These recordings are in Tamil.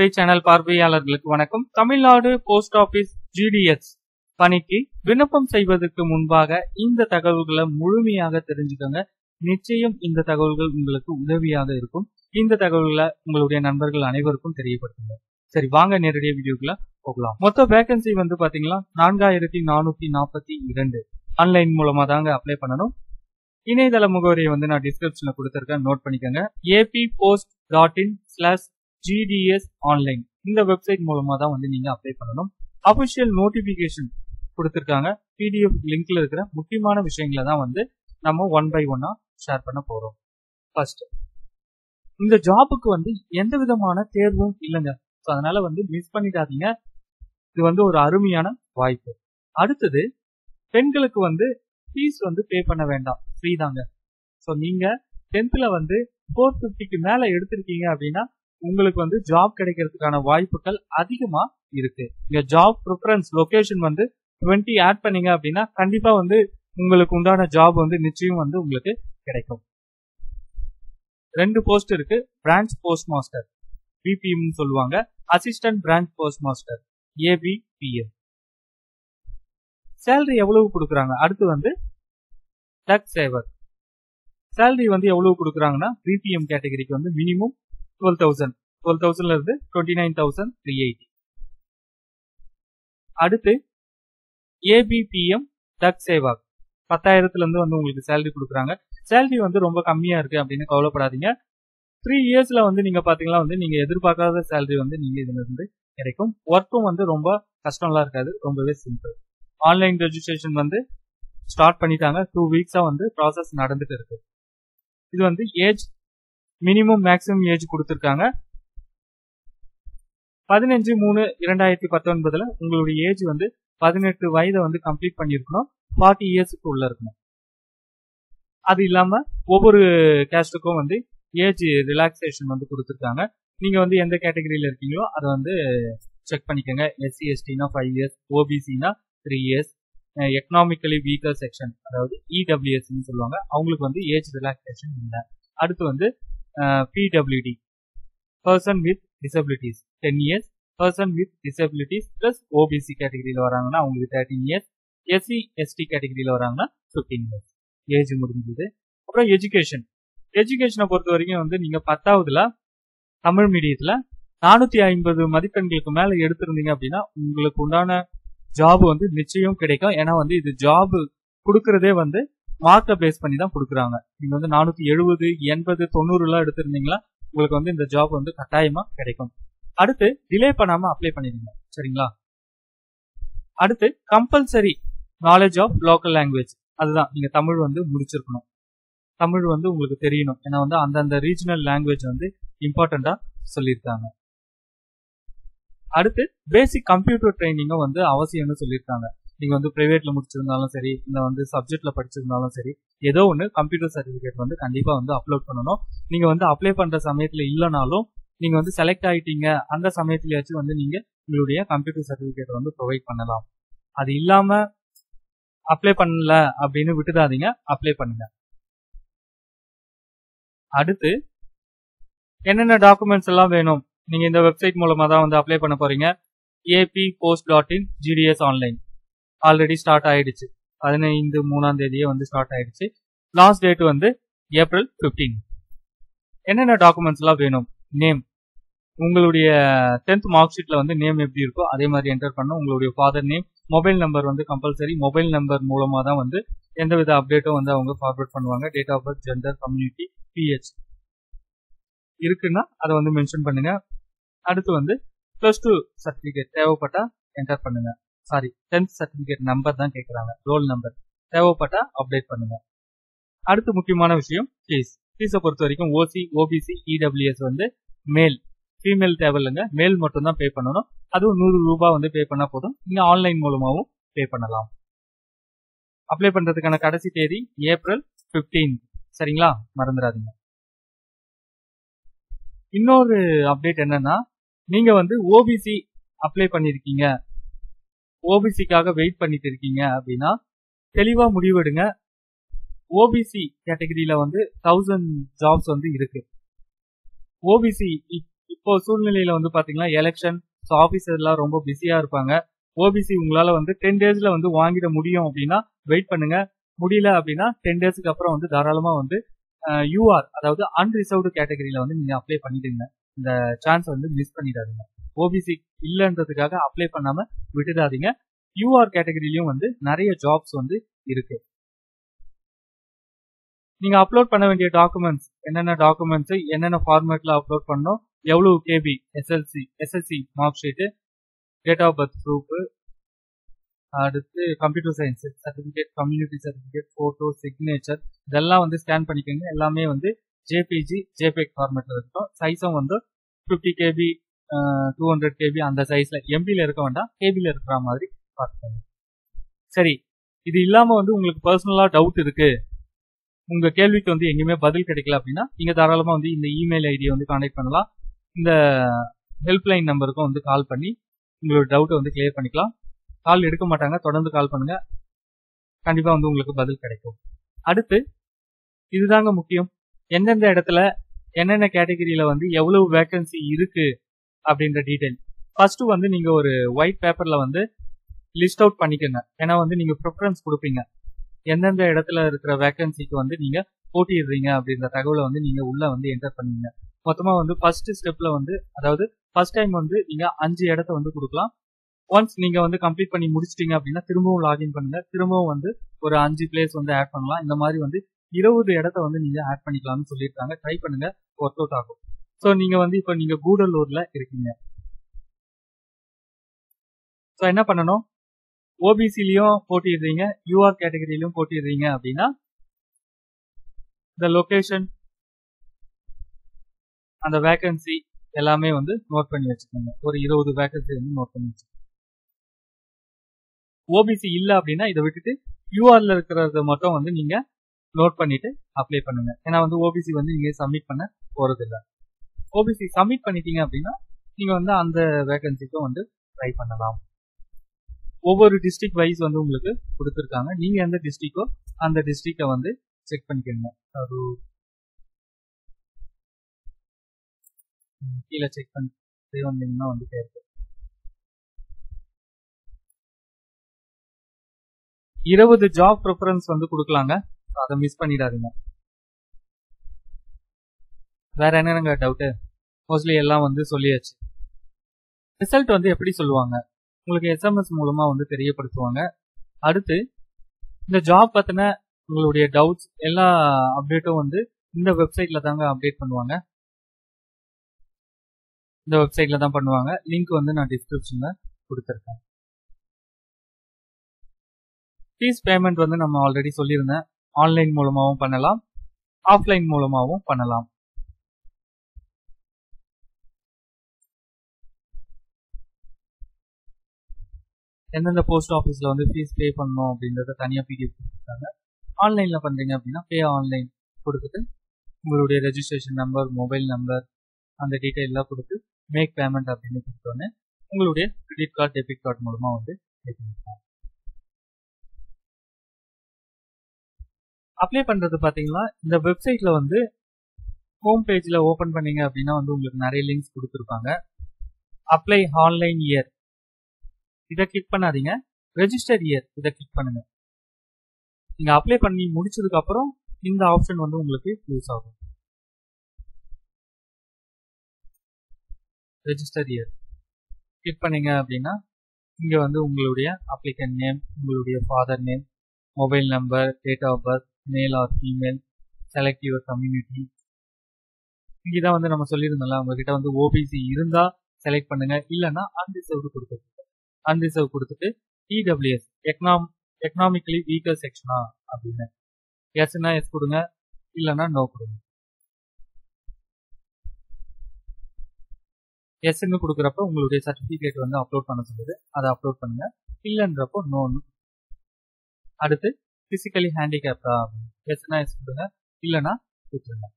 டிஸ்பிளே சேனல் பார்வையாளர்களுக்கு வணக்கம். தமிழ்நாடு போஸ்ட் ஆபீஸ் ஜிடிஎஸ் பணிக்கு விண்ணப்பம் செய்வதற்கு முன்பாக இந்த தகவல்களை முழுமையாக தெரிஞ்சுக்கோங்க. நிச்சயம் இந்த தகவல்கள் உங்களுக்கு உதவியாக இருக்கும். இந்த தகவல்களை உங்களுடைய நண்பர்கள் அனைவருக்கும் தெரியப்படுத்துங்க. சரி வாங்க நேரடியாக வீடியோக்குள்ள போகலாம். மொத்த வேகன்சி வந்து பாத்தீங்கன்னா நான்காயிரத்தி நானூத்தி நாற்பத்தி இரண்டு. ஆன்லைன் மூலமா தாங்க அப்ளை பண்ணணும். இணையதள முகவரியை வந்து நான் டிஸ்கிரிப்ஷன்ல கொடுத்துருக்கேன். நோட் பண்ணிக்கோங்க. AP post dot in slash GDS online இந்த வெப்சைட் மூலமா தான் வந்து நீங்க அப்ளை பண்ணணும். அபிஷியல் நோட்டிபிகேஷன் கொடுத்துருக்காங்க. பிடிஎஃப் லிங்க்ல இருக்கிற முக்கியமான விஷயங்களை தான் வந்து நம்ம ஒன் பை ஒன்னா ஷேர் பண்ண போறோம். ஃபர்ஸ்ட் இந்த ஜாபுக்கு வந்து எந்த விதமான தேர்வும் இல்லைங்க. ஸோ அதனால வந்து மிஸ் பண்ணிடாதீங்க. இது வந்து ஒரு அருமையான வாய்ப்பு. அடுத்தது பெண்களுக்கு வந்து ஃபீஸ் வந்து பே பண்ண வேண்டாம். ஃப்ரீ தாங்க. ஸோ நீங்க டென்த்ல வந்து ஃபோர் ஃபிஃப்டிக்கு மேல எடுத்திருக்கீங்க அப்படின்னா உங்களுக்கு வந்து ஜாப் கிடைக்கிறதுக்கான வாய்ப்புகள் அதிகமா இருக்கு. இங்க ஜாப் ப்ரிஃபரன்ஸ் லொகேஷன் வந்து டுவெண்ட்டி ஆட் பண்ணீங்க அப்படின்னா கண்டிப்பா வந்து உங்களுக்கு உண்டான ஜாப் வந்து நிச்சயம் வந்து உங்களுக்கு கிடைக்கும். ரெண்டு போஸ்ட் இருக்கு. பிரான்ச் போஸ்ட் மாஸ்டர் பிபிஎம் சொல்லுவாங்க. Assistant branch post master ABPM salary எவ்வளவு கொடுக்குறாங்க? அடுத்து வந்து டக் சேவர் சேலரி வந்து எவ்வளவு கொடுக்குறாங்கன்னா பிபிஎம் கேட்டகரிக்கு வந்து மினிமம் டுவெல் தௌசண்ட் டுவெல் தௌசண்ட்ல இருந்து twenty nine thousand three eighty அடுத்து ஏபிபிஎம் டக் சேவாக் பத்தாயிரத்துல இருந்து வந்து உங்களுக்கு சேலரி கொடுக்குறாங்க. சேலரி வந்து ரொம்ப கம்மியா இருக்கு அப்படின்னு கவலைப்படாதீங்க. த்ரீ இயர்ஸ்ல வந்து நீங்க பார்த்தீங்கன்னா வந்து நீங்க எதிர்பார்க்காத சேலரி வந்து நீங்க இதுல இருந்து கிடைக்கும். ஒர்க்கும் வந்து ரொம்ப கஷ்டம்லாம் இருக்காது. ரொம்பவே சிம்பிள் ஆன்லைன் ரெஜிஸ்ட்ரேஷன் வந்து ஸ்டார்ட் பண்ணிட்டாங்க. டூ வீக்ஸா வந்து ப்ராசஸ் நடந்துட்டு இருக்கு. இது வந்து ஏஜ் மினிமம் மேக்ஸிமம் ஏஜ் கொடுத்துருக்காங்க. பதினஞ்சு மூணு இரண்டாயிரத்தி பத்தொன்பதுல உங்களுடைய ஏஜ் வந்து பதினெட்டு வயதை வந்து கம்ப்ளீட் பண்ணியிருக்கணும். ஃபார்ட்டி இயர்ஸுக்கு உள்ள இருக்கணும். அது இல்லாம ஒவ்வொரு கேஸ்டுக்கும் வந்து ஏஜ் ரிலாக்ஸேஷன் வந்து கொடுத்துருக்காங்க. நீங்க வந்து எந்த கேட்டகரியில இருக்கீங்களோ அதை வந்து செக் பண்ணிக்கோங்க. எஸ்சி எஸ்டினா five years ஓபிசினா three years economically weaker section அதாவது இடபிள்யூஎஸ்ன்னு சொல்லுவாங்க. அவங்களுக்கு வந்து ஏஜ் ரிலாக்ஸேஷன் இல்லை. அடுத்து வந்து PWD person with disabilities ten years person with disabilities plus OBC கேட்டகரியில் வராங்கன்னா அவங்களுக்கு தேர்ட்டின் இயர்ஸ் எஸ்சி எஸ்டி கேட்டகரியில் வராங்கன்னா ஃபிஃப்டீன் இயர்ஸ் ஏஜ் முடிஞ்சது. அப்புறம் எஜுகேஷன் எஜுகேஷனை பொறுத்த வரைக்கும் வந்து நீங்கள் பத்தாவதுல தமிழ் மீடியத்தில் நானூற்றி ஐம்பது மதிப்பெண்களுக்கு மேலே எடுத்திருந்தீங்க அப்படின்னா உங்களுக்கு உண்டான ஜாப் வந்து நிச்சயம் கிடைக்கும். ஏன்னா வந்து இது ஜாப் கொடுக்கறதே வந்து மார்க்கை பேஸ் பண்ணி தான் கொடுக்குறாங்க. நீங்க வந்து நானூத்தி எழுபது எண்பது தொண்ணூறு எல்லாம் எடுத்திருந்தீங்களா உங்களுக்கு வந்து இந்த ஜாப் வந்து கட்டாயமா கிடைக்கும். அடுத்து டிலே பண்ணாம அப்ளை பண்ணிடுங்க. சரிங்களா? அடுத்து compulsory knowledge of local language அதுதான் நீங்க தமிழ் வந்து முடிச்சிருக்கணும். தமிழ் வந்து உங்களுக்கு தெரியணும். ஏன்னா வந்து அந்தந்த ரீஜனல் லாங்குவேஜ் வந்து இம்பார்ட்டண்டா சொல்லியிருக்காங்க. அடுத்து பேசிக் கம்ப்யூட்டர் ட்ரைனிங்கும் வந்து அவசியம்னு சொல்லியிருக்காங்க. நீங்க வந்து பிரைவேட்ல முடிச்சிருந்தாலும் சரி இந்த வந்து சப்ஜெக்ட்ல படிச்சிருந்தாலும் சரி ஏதோ ஒன்று கம்ப்யூட்டர் சர்டிபிகேட் வந்து கண்டிப்பா வந்து அப்லோட் பண்ணணும். நீங்க வந்து அப்ளை பண்ற சமயத்துல இல்லைனாலும் நீங்க வந்து செலக்ட் ஆயிட்டீங்க அந்த சமயத்துலயாச்சும் வந்து நீங்க உங்களுடைய கம்ப்யூட்டர் சர்டிபிகேட் வந்து ப்ரொவைட் பண்ணலாம். அது இல்லாம அப்ளை பண்ணல அப்படின்னு விட்டுடாதீங்க அப்ளை பண்ணுங்க. அடுத்து என்னென்ன டாக்குமெண்ட்ஸ் எல்லாம் வேணும்? நீங்க இந்த வெப்சைட் மூலமா தான் வந்து அப்ளை பண்ண போறீங்க. AP post dot in GDS online already start ஆயிடுச்சு. பதினைந்து மூணாம் தேதியே வந்து ஸ்டார்ட் ஆயிடுச்சு. லாஸ்ட் டேட் வந்து ஏப்ரல் பிப்டீன் என்னென்ன டாக்குமெண்ட்ஸ் எல்லாம் வேணும்? நேம் உங்களுடைய டென்த் மார்க் ஷீட்ல வந்து நேம் எப்படி இருக்கோ அதே மாதிரி என்டர் பண்ணும் உங்களுடைய ஃபாதர் நேம் மொபைல் நம்பர் வந்து கம்பல்சரி மொபைல் நம்பர் மூலமா தான் வந்து எந்தவித அப்டேட்டும் வந்து அவங்க ஃபார்வர்ட் பண்ணுவாங்க. Date of birth gender community PH இருக்குன்னா அதை வந்து மென்ஷன் பண்ணுங்க. அடுத்து வந்து பிளஸ் டூ சர்டிபிகேட் தேவைப்பட்டா என்டர் பண்ணுங்க. சாரி டென்த் சர்டிபிகேட் நம்பர் தான் கேட்குறாங்க ரோல் நம்பர் தேவைப்பட்டா அப்டேட் பண்ணுங்க. அடுத்து முக்கியமான விஷயம் ஃபீஸ் ஃபீஸை பொறுத்த வரைக்கும் ஓசி ஓபிசி இடபிள்யூஎஸ் வந்து மேல் ஃபீமேல் தேவையில்லைங்க. மேல் மட்டும் தான் பே பண்ணணும். அதுவும் நூறு ரூபாய் வந்து பே பண்ணா போதும். நீங்க ஆன்லைன் மூலமாகவும் பே பண்ணலாம். அப்ளை பண்றதுக்கான கடைசி தேதி ஏப்ரல் பிப்டீன் சரிங்களா? மறந்துடாதீங்க. இன்னொரு அப்டேட் என்னன்னா நீங்க வந்து ஓபிசி அப்ளை பண்ணிருக்கீங்க. ஓபிசிக்காக வெயிட் பண்ணிட்டு இருக்கீங்க அப்படின்னா தெளிவா முடிவெடுங்க. ஓபிசி கேட்டகரியில வந்து தௌசண்ட் ஜாப்ஸ் வந்து இருக்கு. ஓபிசி இப்போ சூழ்நிலையில வந்து பாத்தீங்கன்னா எலெக்ஷன் ஆபீசர் எல்லாம் ரொம்ப பிஸியா இருப்பாங்க. ஓபிசி உங்களால வந்து டென் டேஸ்ல வந்து வாங்கிட முடியும் அப்படின்னா வெயிட் பண்ணுங்க. முடியல அப்படின்னா டென் டேஸ்க்கு அப்புறம் வந்து தாராளமா வந்து யூஆர் அதாவது அன்ரிசர்வ்டு கேட்டகரியில வந்து நீங்க அப்ளை பண்ணிடுங்க. இந்த சான்ஸ் வந்து மிஸ் பண்ணிடாதீங்க. ஓபிசி இல்லைன்றதுக்காக அப்ளை பண்ணாம விட்டுடாதீங்க. யூஆர் கேட்டகரியிலையும் வந்து நிறைய ஜாப்ஸ் வந்து இருக்கு. நீங்க அப்லோட் பண்ண வேண்டிய டாக்குமெண்ட்ஸ் என்னென்ன டாக்குமெண்ட்ஸ் என்னென்ன ஃபார்மேட்ல அப்லோட் பண்ணணும் எவ்வளவு KB SLC SSC mark sheet date of birth proof அடுத்து computer science certificate community certificate photo signature இதெல்லாம் வந்து ஸ்கேன் பண்ணிக்கோங்க. எல்லாமே வந்து ஜேபிஜி ஜேபேக் ஃபார்மேட்ல இருக்கும். சைஸும் வந்து fifty KB two hundred KB அந்த சைஸ்ல எம்பியில் இருக்க வேண்டாம். கேபியில் இருக்கிற மாதிரி பார்த்துக்கோங்க. சரி இது இல்லாம வந்து உங்களுக்கு பர்சனலா டவுட் இருக்கு. உங்க கேள்விக்கு வந்து எங்கேயுமே பதில் கிடைக்கல அப்படின்னா நீங்க தாராளமா வந்து இந்த இமெயில் ஐடியை வந்து கான்டெக்ட் பண்ணலாம். இந்த ஹெல்ப்லைன் நம்பருக்கும் வந்து கால் பண்ணி உங்களோட டவுட்டை வந்து கிளியர் பண்ணிக்கலாம். கால் எடுக்க மாட்டாங்க தொடர்ந்து கால் பண்ணுங்க. கண்டிப்பா வந்து உங்களுக்கு பதில் கிடைக்கும். அடுத்து இதுதாங்க முக்கியம். எந்தெந்த இடத்துல என்னென்ன கேட்டகரியில வந்து எவ்வளவு வேக்கன்சி இருக்கு? அப்படின்ற டீடைல் ஃபர்ஸ்ட் வந்து நீங்க ஒரு ஒயிட் பேப்பர்ல வந்து லிஸ்ட் அவுட் பண்ணிக்கோங்க. ஏன்னா வந்து நீங்க ப்ரிஃபரன்ஸ் கொடுப்பீங்க. எந்தெந்த இடத்துல இருக்கிற வேக்கன்சிக்கு வந்து நீங்க போட்டிடுறீங்க அப்படின்ற தகவலை வந்து நீங்க உள்ள வந்து என்டர் பண்ணுவீங்க மொத்தமா வந்து ஃபர்ஸ்ட் ஸ்டெப்ல வந்து அதாவது ஃபர்ஸ்ட் டைம் வந்து நீங்க அஞ்சு இடத்த வந்து கொடுக்கலாம். ஒன்ஸ் நீங்க வந்து கம்ப்ளீட் பண்ணி முடிச்சிட்டீங்க அப்படின்னா திரும்பவும் லாகின் பண்ணுங்க. திரும்பவும் வந்து ஒரு அஞ்சு பிளேஸ் வந்து ஆட் பண்ணலாம். இந்த மாதிரி வந்து இருபது இடத்த வந்து நீங்க ஆட் பண்ணிக்கலாம்னு சொல்லியிருக்காங்க. ட்ரை பண்ணுங்க. ஒர்க் அவுட் ஆகும். ஸோ நீங்க வந்து இப்போ நீங்க கூடலூர்ல இருக்கீங்க. ஸோ என்ன பண்ணணும்? ஓபிசிலையும் போட்டிடுறீங்க. யூஆர் கேட்டகரியிலும் போட்டிடுறீங்க அப்படின்னா இந்த லொகேஷன் அந்த வேகன்சி எல்லாமே வந்து நோட் பண்ணி வச்சுக்கோங்க. ஒரு இருபது வேகன்சி வந்து நோட் பண்ணி வச்சுக்கோங்க. ஓபிசி இல்லை அப்படின்னா இதை விட்டுட்டு யூஆர்ல இருக்கிறத மட்டும் வந்து நீங்க நோட் பண்ணிட்டு அப்ளை பண்ணுங்க. ஏன்னா வந்து ஓபிசி வந்து நீங்க சப்மிட் பண்ண போறது இல்லை ஓபிசி சப்மிட் பண்ணிட்டீங்க அப்படின்னா நீங்கள் வந்து அந்த வேகன்சிக்கும் வந்து ட்ரை பண்ணலாம். ஒவ்வொரு டிஸ்ட்ரிக்ட் வைஸ் வந்து உங்களுக்கு கொடுத்துருக்காங்க. நீங்கள் எந்த டிஸ்ட்ரிக்டோ அந்த டிஸ்ட்ரிக்டை வந்து செக் பண்ணிக்கோங்க. அது கீழே செக் பண்ணி வந்தீங்கன்னா வந்துட்டே இருக்கு இருபது ஜாப் ப்ரிஃபரன்ஸ் வந்து கொடுக்கலாங்க. அதை மிஸ் பண்ணிடாதீங்க. வேற என்னங்க டவுட்டு மோஸ்ட்லி எல்லாம் வந்து சொல்லியாச்சு. ரிசல்ட் வந்து எப்படி சொல்லுவாங்க? உங்களுக்கு எஸ்எம்எஸ் மூலமாக வந்து தெரியப்படுத்துவாங்க. அடுத்து இந்த ஜாப் பற்றின உங்களுடைய டவுட்ஸ் எல்லா அப்டேட்டும் வந்து இந்த வெப்சைட்ல தாங்க அப்டேட் பண்ணுவாங்க. இந்த வெப்சைட்ல தான் பண்ணுவாங்க. லிங்க் வந்து நான் டிஸ்கிரிப்ஷன்ல கொடுத்துருக்கேன். ஃபீஸ் பேமெண்ட் வந்து நம்ம ஆல்ரெடி சொல்லியிருந்தேன். ஆன்லைன் மூலமாகவும் பண்ணலாம். ஆஃப்லைன் மூலமாகவும் பண்ணலாம். எந்தெந்த போஸ்ட் ஆஃபீஸில் வந்து ஃபீஸ் பே பண்ணணும் அப்படின்றத தனியாக பிடிஎஃப் கொடுத்துருக்காங்க. ஆன்லைனில் பண்ணுறீங்க அப்படின்னா பே ஆன்லைன் கொடுத்துட்டு உங்களுடைய ரெஜிஸ்ட்ரேஷன் நம்பர் மொபைல் நம்பர் அந்த டீட்டெயிலாம் கொடுத்து மேக் பேமெண்ட் அப்படின்னு கொடுத்தோன்னே உங்களுடைய கிரெடிட் கார்டு டெபிட் கார்டு மூலமாக வந்து பே பண்ணிக்கலாம். அப்ளை பண்ணுறது பார்த்தீங்கன்னா இந்த வெப்சைட்டில் வந்து ஹோம் பேஜில் ஓப்பன் பண்ணீங்க அப்படின்னா வந்து உங்களுக்கு நிறைய லிங்க்ஸ் கொடுத்துருப்பாங்க. அப்ளை ஆன்லைன் இயர் இதை கிளிக் பண்ணாதீங்க. ரெஜிஸ்டர் இயர் இதை கிளிக் பண்ணுங்க. நீங்கள் அப்ளை பண்ணி முடிச்சதுக்கு அப்புறம் இந்த ஆப்ஷன் வந்து உங்களுக்கு யூஸ் ஆகும். ரெஜிஸ்டர் இயர் கிளிக் பண்ணீங்க அப்படின்னா இங்கே வந்து உங்களுடைய அப்ளிகன் நேம் உங்களுடைய father name mobile number date of birth male or female select your community இங்கதான் வந்து நம்ம சொல்லியிருந்தோம்ல உங்ககிட்ட வந்து ஓபிசி இருந்தால் செலக்ட் பண்ணுங்க. இல்லைன்னா அன்ரிசர்வ்டு கொடுத்துருங்க. அன்ரிசர்வ் கொடுத்துட்டு இடபிள்யூஎஸ் எக்கனாம் எக்கனாமிக்கலி வீக்கர் செக்ஷனா அப்படின்னு. எஸ்னா எஸ் கொடுங்க இல்லைன்னா நோ கொடுங்க. எஸ்ன்னு கொடுக்குறப்ப உங்களுடைய சர்டிஃபிகேட் வந்து அப்லோட் பண்ண சொல்லுது. அதை அப்லோட் பண்ணுங்க. இல்லைன்றப்போ நோன்னு அடுத்து பிசிக்கலி ஹேண்டிகேப்டா எஸ்னா எஸ் கொடுங்க இல்லைன்னா கொடுத்துருங்க.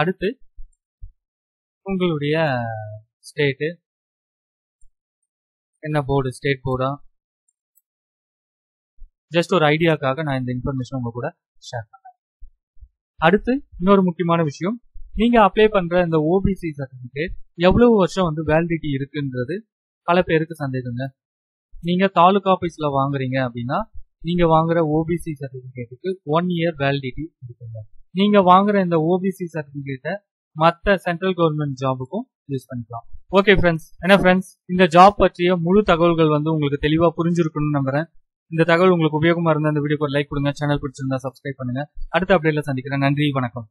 அடுத்து உங்களுடைய ஸ்டேட்டு என்ன போர்டு ஸ்டேட் போர்டா ஜஸ்ட் ஒரு ஐடியாக்காக நான் இந்த இன்ஃபர்மேஷன் உங்க கூட ஷேர் பண்ணேன் அடுத்து இன்னொரு முக்கியமான விஷயம். நீங்க அப்ளை பண்ற இந்த ஓபிசி சர்டிபிகேட் எவ்வளவு வருஷம் வந்து வேலிடிட்டி இருக்குன்றது பல பேருக்கு சந்தேகங்க. நீங்க தாலுகா ஆபீஸ்ல வாங்குறீங்க அப்படின்னா நீங்க வாங்குற ஓபிசி சர்டிபிகேட்டுக்கு ஒன் இயர் வேலிடிட்டி இருக்குங்க. நீங்க வாங்குற இந்த ஓபிசி சர்டிபிகேட்டை மற்ற சென்ட்ரல் கவர்மெண்ட் ஜாபுக்கும் யூஸ் பண்ணிக்கலாம். ஓகே ஃப்ரெண்ட்ஸ் என்ன ஃப்ரெண்ட்ஸ் இந்த ஜாப் பற்றிய முழு தகவல்கள் வந்து உங்களுக்கு தெளிவா புரிஞ்சிருக்குன்னு நம்புறேன். இந்த தகவல் உங்களுக்கு உபயோகமாக இருந்தால் இந்த வீடியோக்கு ஒரு லைக் கொடுங்க. சேனல் பிடிச்சிருந்தா சப்ஸ்கிரைப் பண்ணுங்க. அடுத்த அப்டேட்ல சந்திக்கிறேன். நன்றி வணக்கம்.